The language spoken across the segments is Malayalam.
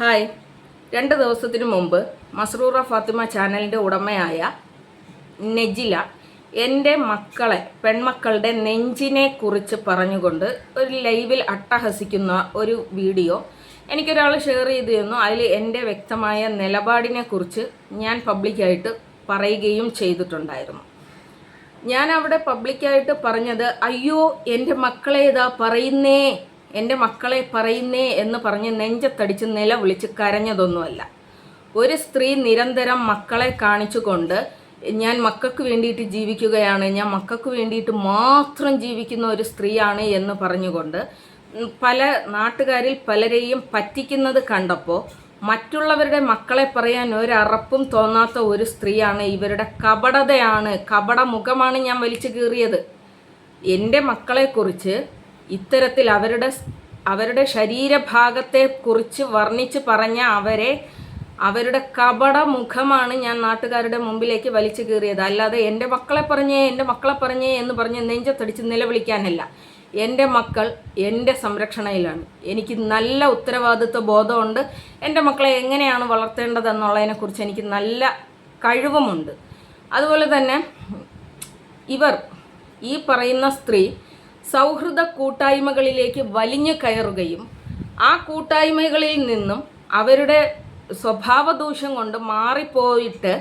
ഹായ്. രണ്ട് ദിവസത്തിന് മുമ്പ് മസ്റൂറ ഫാത്തിമ ചാനലിന്റെ ഉടമയായ നെജില എന്റെ മക്കളെ പെൺമക്കളുടെ നെഞ്ചിനെ കുറിച്ച് പറഞ്ഞുകൊണ്ട് ഒരു ലൈവിൽ അട്ടഹസിക്കുന്ന ഒരു വീഡിയോ എനിക്കൊരാൾ ഷെയർ ചെയ്തു തന്നു. അതിൽ എന്റെ വ്യക്തമായ നിലപാടിനെ കുറിച്ച് ഞാൻ പബ്ലിക്കായിട്ട് പറയുകയും ചെയ്തിട്ടുണ്ടായിരുന്നു. ഞാൻ അവിടെ പബ്ലിക്കായിട്ട് പറഞ്ഞത് അയ്യോ എന്റെ മക്കളെ ഇതാ പറയുന്നേ. എന്റെ മക്കളെ പറയുന്നേ എന്ന് പറഞ്ഞ് നെഞ്ചത്തടിച്ച് നില വിളിച്ച് കരഞ്ഞതൊന്നുമല്ല. ഒരു സ്ത്രീ നിരന്തരം മക്കളെ കാണിച്ചുകൊണ്ട് ഞാൻ മക്കൾക്ക് വേണ്ടിയിട്ട് ജീവിക്കുകയാണ് ഞാൻ മക്കൾക്ക് വേണ്ടിയിട്ട് മാത്രം ജീവിക്കുന്ന ഒരു സ്ത്രീയാണ് എന്ന് പറഞ്ഞുകൊണ്ട് പല നാട്ടുകാരിൽ പലരെയും പറ്റിക്കുന്നത് കണ്ടപ്പോൾ മറ്റുള്ളവരുടെ മക്കളെ പറയാൻ ഒരറപ്പും തോന്നാത്ത ഒരു സ്ത്രീയാണ് ഇവരുടെ കപടതയാണ് കപട മുഖമാണ് ഞാൻ വലിച്ചു കീറിയത്. എന്റെ മക്കളെക്കുറിച്ച് ഇത്തരത്തിൽ അവരുടെ അവരുടെ ശരീരഭാഗത്തെ കുറിച്ച് വർണിച്ച് പറഞ്ഞ അവരെ അവരുടെ കപട മുഖമാണ് ഞാൻ നാട്ടുകാരുടെ മുമ്പിലേക്ക് വലിച്ചു കീറിയത്. അല്ലാതെ എന്റെ മക്കളെ പറഞ്ഞേ എന്റെ മക്കളെ പറഞ്ഞേ എന്ന് പറഞ്ഞ് നെഞ്ചത്തടിച്ച് നിലവിളിക്കാനല്ല. എന്റെ മക്കൾ എന്റെ സംരക്ഷണയിലാണ്. എനിക്ക് നല്ല ഉത്തരവാദിത്വ ബോധമുണ്ട്. എന്റെ മക്കളെ എങ്ങനെയാണ് വളർത്തേണ്ടതെന്നുള്ളതിനെക്കുറിച്ച് എനിക്ക് നല്ല കഴിവുമുണ്ട്. അതുപോലെ തന്നെ ഇവർ ഈ പറയുന്ന സ്ത്രീ സൗഹൃദ കൂട്ടായ്മകളിലേക്ക് വലിഞ്ഞു കയറുകയും ആ കൂട്ടായ്മകളിൽ നിന്നും അവരുടെ സ്വഭാവദൂഷ്യം കൊണ്ട് മാറിപ്പോയിട്ട്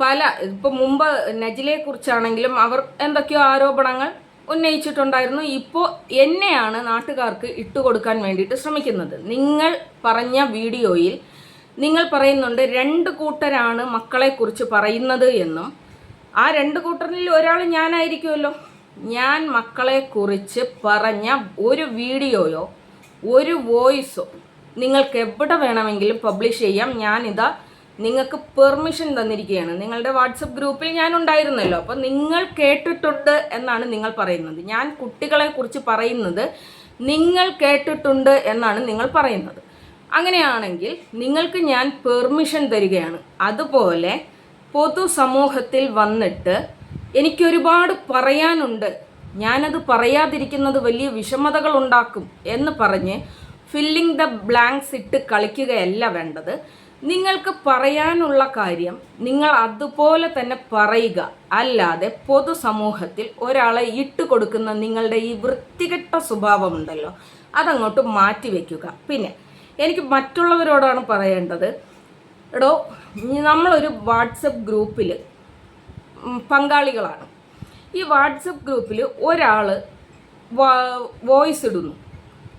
പല ഇപ്പം മുമ്പ് നജിലെക്കുറിച്ചാണെങ്കിലും അവർ എന്തൊക്കെയോ ആരോപണങ്ങൾ ഉന്നയിച്ചിട്ടുണ്ടായിരുന്നു. ഇപ്പോൾ എന്നെയാണ് നാട്ടുകാർക്ക് ഇട്ടുകൊടുക്കാൻ വേണ്ടിയിട്ട് ശ്രമിക്കുന്നത്. നിങ്ങൾ പറഞ്ഞ വീഡിയോയിൽ നിങ്ങൾ പറയുന്നുണ്ട് രണ്ട് കൂട്ടരാണ് മക്കളെക്കുറിച്ച് പറയുന്നത് എന്നും. ആ രണ്ട് കൂട്ടറിൽ ഒരാൾ ഞാനായിരിക്കുമല്ലോ. ഞാൻ മക്കളെ കുറിച്ച് പറഞ്ഞ ഒരു വീഡിയോയോ ഒരു വോയിസോ നിങ്ങൾക്ക് എവിടെ വേണമെങ്കിലും പബ്ലിഷ് ചെയ്യാം. ഞാനിതാ നിങ്ങൾക്ക് പെർമിഷൻ തന്നിരിക്കുകയാണ്. നിങ്ങളുടെ വാട്സപ്പ് ഗ്രൂപ്പിൽ ഞാൻ ഉണ്ടായിരുന്നല്ലോ അപ്പോൾ നിങ്ങൾ കേട്ടിട്ടുണ്ട് എന്നാണ് നിങ്ങൾ പറയുന്നത്. ഞാൻ കുട്ടികളെ കുറിച്ച് പറയുന്നത് നിങ്ങൾ കേട്ടിട്ടുണ്ട് എന്നാണ് നിങ്ങൾ പറയുന്നത്. അങ്ങനെയാണെങ്കിൽ നിങ്ങൾക്ക് ഞാൻ പെർമിഷൻ തരികയാണ്. അതുപോലെ പൊതുസമൂഹത്തിൽ വന്നിട്ട് എനിക്കൊരുപാട് പറയാനുണ്ട്. ഞാനത് പറയാതിരിക്കുന്നത് വലിയ വിഷമതകൾ ഉണ്ടാക്കും എന്ന് പറഞ്ഞ് ഫില്ലിംഗ് ദ ബ്ലാങ്ക്സ് ഇട്ട് കളിക്കുകയല്ല വേണ്ടത്. നിങ്ങൾക്ക് പറയാനുള്ള കാര്യം നിങ്ങൾ അതുപോലെ തന്നെ പറയുക. അല്ലാതെ പൊതുസമൂഹത്തിൽ ഒരാളെ ഇട്ട് കൊടുക്കുന്ന നിങ്ങളുടെ ഈ വൃത്തികെട്ട സ്വഭാവമുണ്ടല്ലോ അതങ്ങോട്ട് മാറ്റിവെക്കുക പിന്നെ എനിക്ക് മറ്റുള്ളവരോടാണ് പറയേണ്ടത്. എടോ നമ്മളൊരു വാട്സപ്പ് ഗ്രൂപ്പിൽ പങ്കാളികളാണ്. ഈ വാട്സപ്പ് ഗ്രൂപ്പിൽ ഒരാൾ വോയിസ് ഇടുന്നു.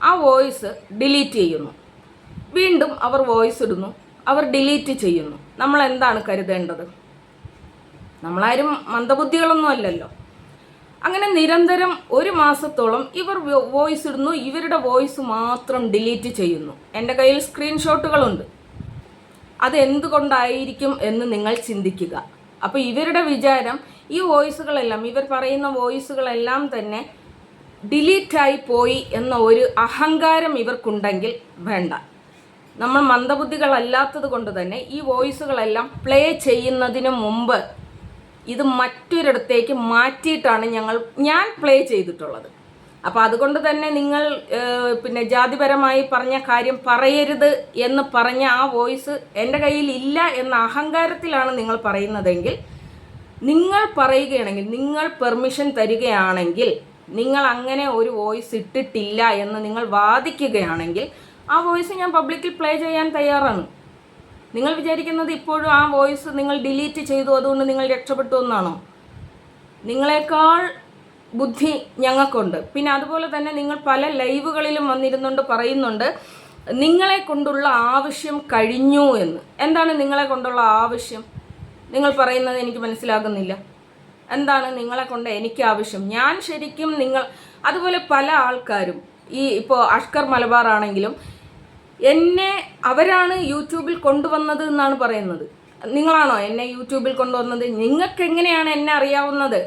ആ വോയിസ് ഡിലീറ്റ് ചെയ്യുന്നു. വീണ്ടും അവർ വോയിസ് ഇടുന്നു. അവർ ഡിലീറ്റ് ചെയ്യുന്നു. നമ്മൾ എന്താണ് കരുതേണ്ടത്? നമ്മളാരും മന്ദബുദ്ധികളൊന്നും അല്ലല്ലോ. അങ്ങനെ നിരന്തരം ഒരു മാസത്തോളം ഇവർ വോയിസ് ഇടുന്നു. ഇവരുടെ വോയിസ് മാത്രം ഡിലീറ്റ് ചെയ്യുന്നു. എന്റെ കയ്യിൽ സ്ക്രീൻഷോട്ടുകളുണ്ട്. അത് എന്തുകൊണ്ടായിരിക്കും എന്ന് നിങ്ങൾ ചിന്തിക്കുക. അപ്പോൾ ഇവരുടെ വിചാരം ഈ വോയിസുകളെല്ലാം ഇവർ പറയുന്ന വോയിസുകളെല്ലാം തന്നെ ഡിലീറ്റായി പോയി എന്ന ഒരു അഹങ്കാരം ഇവർക്കുണ്ടെങ്കിൽ വേണ്ട. നമ്മൾ മന്ദബുദ്ധികളല്ലാത്തത് കൊണ്ട് തന്നെ ഈ വോയിസുകളെല്ലാം പ്ലേ ചെയ്യുന്നതിന് മുമ്പ് ഇത് മറ്റൊരിടത്തേക്ക് മാറ്റിയിട്ടാണ് ഞങ്ങൾ ഞാൻ പ്ലേ ചെയ്തിട്ടുള്ളത്. അപ്പോൾ അതുകൊണ്ട് തന്നെ നിങ്ങൾ പിന്നെ ജാതിപരമായി പറഞ്ഞ കാര്യം പറയരുത് എന്ന് പറഞ്ഞ ആ വോയിസ് എന്റെ കയ്യിൽ ഇല്ല എന്ന അഹങ്കാരത്തിലാണ് നിങ്ങൾ പറയുന്നതെങ്കിൽ നിങ്ങൾ പറയുകയാണെങ്കിൽ നിങ്ങൾ പെർമിഷൻ തരികയാണെങ്കിൽ നിങ്ങൾ അങ്ങനെ ഒരു വോയിസ് ഇട്ടിട്ടില്ല എന്ന് നിങ്ങൾ വാദിക്കുകയാണെങ്കിൽ ആ വോയിസ് ഞാൻ പബ്ലിക്കിൽ പ്ലേ ചെയ്യാൻ തയ്യാറാണ്. നിങ്ങൾ വിചാരിക്കുന്നത് ഇപ്പോഴും ആ വോയിസ് നിങ്ങൾ ഡിലീറ്റ് ചെയ്തു അതുകൊണ്ട് നിങ്ങൾ രക്ഷപ്പെട്ടു എന്നാണോ? നിങ്ങളെക്കാൾ ബുദ്ധി ഞങ്ങൾക്കുണ്ട്. പിന്നെ അതുപോലെ തന്നെ നിങ്ങൾ പല ലൈവുകളിലും വന്നിരുന്നുണ്ട് പറയുന്നുണ്ട് നിങ്ങളെ കൊണ്ടുള്ള ആവശ്യം കഴിഞ്ഞു എന്ന്. എന്താണ് നിങ്ങളെ കൊണ്ടുള്ള ആവശ്യം? നിങ്ങൾ പറയുന്നത് എനിക്ക് മനസ്സിലാകുന്നില്ല. എന്താണ് നിങ്ങളെ കൊണ്ട് എനിക്ക് ആവശ്യം? ഞാൻ ശരിക്കും നിങ്ങൾ അതുപോലെ പല ആൾക്കാരും ഈ ഇപ്പോൾ അഷ്കർ മലബാർ ആണെങ്കിലും എന്നെ അവരാണ് യൂട്യൂബിൽ കൊണ്ടുവന്നത് എന്നാണ് പറയുന്നത്. നിങ്ങളാണോ എന്നെ യൂട്യൂബിൽ കൊണ്ടുവന്നത്? നിങ്ങൾക്ക് എങ്ങനെയാണ് എന്നെ അറിയാവുന്നത്?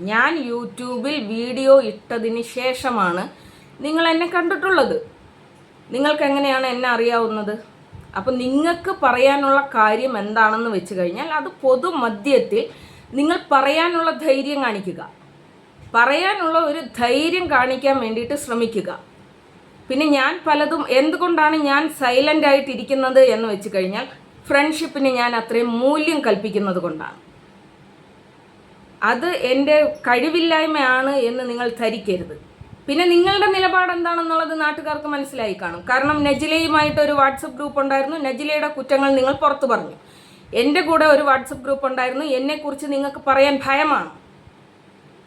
ഞാൻ യൂട്യൂബിൽ വീഡിയോ ഇട്ടതിന് ശേഷമാണ് നിങ്ങൾ എന്നെ കണ്ടിട്ടുള്ളത്. നിങ്ങൾക്ക് എങ്ങനെയാണ് എന്നെ അറിയാവുന്നത്? അപ്പം നിങ്ങൾക്ക് പറയാനുള്ള കാര്യം എന്താണെന്ന് വെച്ച് കഴിഞ്ഞാൽ അത് പൊതുമധ്യത്തിൽ നിങ്ങൾ പറയാനുള്ള ധൈര്യം കാണിക്കുക. പറയാനുള്ള ഒരു ധൈര്യം കാണിക്കാൻ വേണ്ടിയിട്ട് ശ്രമിക്കുക. പിന്നെ ഞാൻ പലതും എന്തുകൊണ്ടാണ് ഞാൻ സൈലന്റ് ആയിട്ടിരിക്കുന്നത് എന്ന് വെച്ച് കഴിഞ്ഞാൽ ഫ്രണ്ട്ഷിപ്പിന് ഞാൻ അത്രയും മൂല്യം കൽപ്പിക്കുന്നത് കൊണ്ടാണ്. അത് എന്റെ കഴിവില്ലായ്മയാണ് എന്ന് നിങ്ങൾ ധരിക്കരുത്. പിന്നെ നിങ്ങളുടെ നിലപാട് എന്താണെന്നുള്ളത് നാട്ടുകാർക്ക് മനസ്സിലായി കാണും. കാരണം നജിലയുമായിട്ട് ഒരു വാട്സപ്പ് ഗ്രൂപ്പ് ഉണ്ടായിരുന്നു. നജിലയുടെ കുറ്റങ്ങൾ നിങ്ങൾ പുറത്തു പറഞ്ഞു. എന്റെ കൂടെ ഒരു വാട്സപ്പ് ഗ്രൂപ്പ് ഉണ്ടായിരുന്നു. എന്നെക്കുറിച്ച് നിങ്ങൾക്ക് പറയാൻ ഭയമാണ്.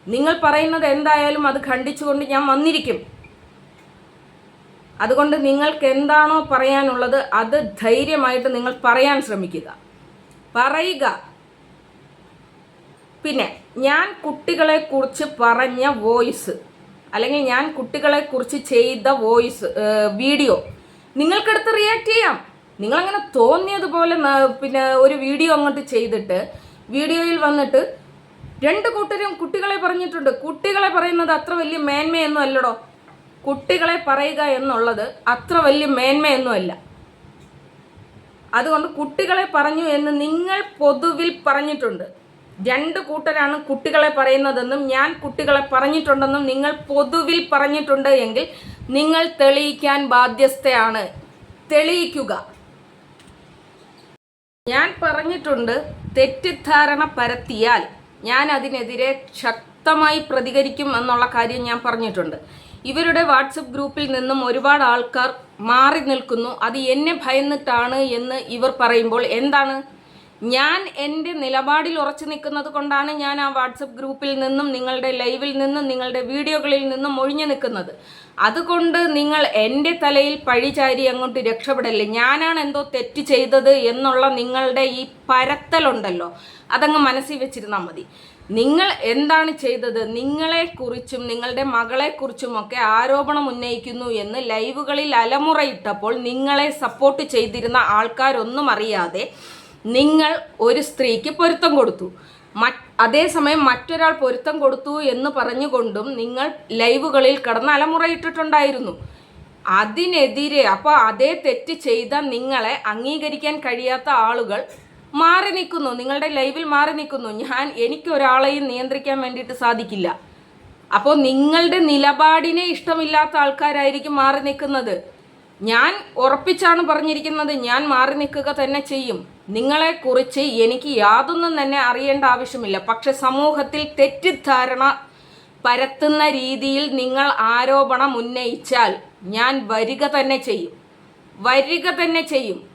നിങ്ങൾ പറയുന്നത് എന്തായാലും അത് ഖണ്ഡിച്ചുകൊണ്ട് ഞാൻ വന്നിരിക്കും. അതുകൊണ്ട് നിങ്ങൾക്ക് എന്താണോ പറയാനുള്ളത് അത് ധൈര്യമായിട്ട് നിങ്ങൾ പറയാൻ ശ്രമിക്കുക. പറയുക. പിന്നെ ഞാൻ കുട്ടികളെ കുറിച്ച് പറഞ്ഞ വോയിസ് അല്ലെങ്കിൽ ഞാൻ കുട്ടികളെ കുറിച്ച് ചെയ്ത വോയിസ് വീഡിയോ നിങ്ങൾക്കെടുത്ത് റിയാക്ട് ചെയ്യാം. നിങ്ങളങ്ങനെ തോന്നിയതുപോലെ പിന്നെ ഒരു വീഡിയോ അങ്ങോട്ട് ചെയ്തിട്ട് വീഡിയോയിൽ വന്നിട്ട് രണ്ട് കൂട്ടരും കുട്ടികളെ പറഞ്ഞിട്ടുണ്ട്. കുട്ടികളെ പറയുന്നത് അത്ര വലിയ മേന്മയൊന്നും അല്ലടോ. കുട്ടികളെ പറയുക എന്നുള്ളത് അത്ര വലിയ മേന്മയൊന്നും അല്ല. അതുകൊണ്ട് കുട്ടികളെ പറഞ്ഞു എന്ന് നിങ്ങൾ പൊതുവിൽ പറഞ്ഞിട്ടുണ്ട്. രണ്ട് കൂട്ടരാണ് കുട്ടികളെ പറയുന്നതെന്നും ഞാൻ കുട്ടികളെ പറഞ്ഞിട്ടുണ്ടെന്നും നിങ്ങൾ പൊതുവിൽ പറഞ്ഞിട്ടുണ്ട് എങ്കിൽ നിങ്ങൾ തെളിയിക്കാൻ ബാധ്യസ്ഥയാണ്. തെളിയിക്കുക. ഞാൻ പറഞ്ഞിട്ടുണ്ട് തെറ്റിദ്ധാരണ പരത്തിയാൽ ഞാൻ അതിനെതിരെ ശക്തമായി പ്രതികരിക്കും എന്നുള്ള കാര്യം ഞാൻ പറഞ്ഞിട്ടുണ്ട്. ഇവരുടെ വാട്സപ്പ് ഗ്രൂപ്പിൽ നിന്നും ഒരുപാട് ആൾക്കാർ മാറി നിൽക്കുന്നു. അത് എന്നെ ഭയന്നിട്ടാണ് എന്ന് ഇവർ പറയുമ്പോൾ എന്താണ്? ഞാൻ എന്റെ നിലപാടിൽ ഉറച്ചു നിൽക്കുന്നത് കൊണ്ടാണ് ഞാൻ ആ വാട്സപ്പ് ഗ്രൂപ്പിൽ നിന്നും നിങ്ങളുടെ ലൈവിൽ നിന്നും നിങ്ങളുടെ വീഡിയോകളിൽ നിന്നും ഒഴിഞ്ഞു നിൽക്കുന്നത്. അതുകൊണ്ട് നിങ്ങൾ എന്റെ തലയിൽ പഴിചാരി അങ്ങോട്ട് രക്ഷപ്പെടല്ലേ? ഞാനാണ് എന്തോ തെറ്റ് ചെയ്തത് എന്നുള്ള നിങ്ങളുടെ ഈ പരത്തലുണ്ടല്ലോ. അതങ്ങ് മനസ്സിൽ വെച്ചിരുന്നാൽ മതി. നിങ്ങൾ എന്താണ് ചെയ്തത്? നിങ്ങളെക്കുറിച്ചും നിങ്ങളുടെ മകളെക്കുറിച്ചുമൊക്കെ ആരോപണം ഉന്നയിക്കുന്നു എന്ന് ലൈവുകളിൽ അലമുറയിട്ടപ്പോൾ നിങ്ങളെ സപ്പോർട്ട് ചെയ്തിരുന്ന ആൾക്കാരൊന്നും അറിയാതെ നിങ്ങൾ ഒരു സ്ത്രീക്ക് പൊരുത്തം കൊടുത്തു. അതേസമയം മറ്റൊരാൾ പൊരുത്തം കൊടുത്തു എന്ന് പറഞ്ഞുകൊണ്ടും നിങ്ങൾ ലൈവുകളിൽ കിടന്ന് അലമുറയിട്ടിട്ടുണ്ടായിരുന്നു അതിനെതിരെ അപ്പോൾ അതേ തെറ്റ് ചെയ്ത നിങ്ങളെ അംഗീകരിക്കാൻ കഴിയാത്ത ആളുകൾ മാറി നിൽക്കുന്നു. നിങ്ങളുടെ ലൈവിൽ മാറി നിൽക്കുന്നു. ഞാൻ എനിക്ക് ഒരാളെയും നിയന്ത്രിക്കാൻ വേണ്ടിയിട്ട് സാധിക്കില്ല. അപ്പോൾ നിങ്ങളുടെ നിലപാടിനെ ഇഷ്ടമില്ലാത്ത ആൾക്കാരായിരിക്കും മാറി നിൽക്കുന്നത്. ഞാൻ ഉറപ്പിച്ചാണ് പറഞ്ഞിരിക്കുന്നത്. ഞാൻ മാറി നിൽക്കുക തന്നെ ചെയ്യും. നിങ്ങളെക്കുറിച്ച് എനിക്ക് യാതൊന്നും തന്നെ അറിയേണ്ട ആവശ്യമില്ല. പക്ഷെ സമൂഹത്തിൽ തെറ്റിദ്ധാരണ പരത്തുന്ന രീതിയിൽ നിങ്ങൾ ആരോപണം ഉന്നയിച്ചാൽ ഞാൻ വരിക തന്നെ ചെയ്യും. വരിക തന്നെ ചെയ്യും.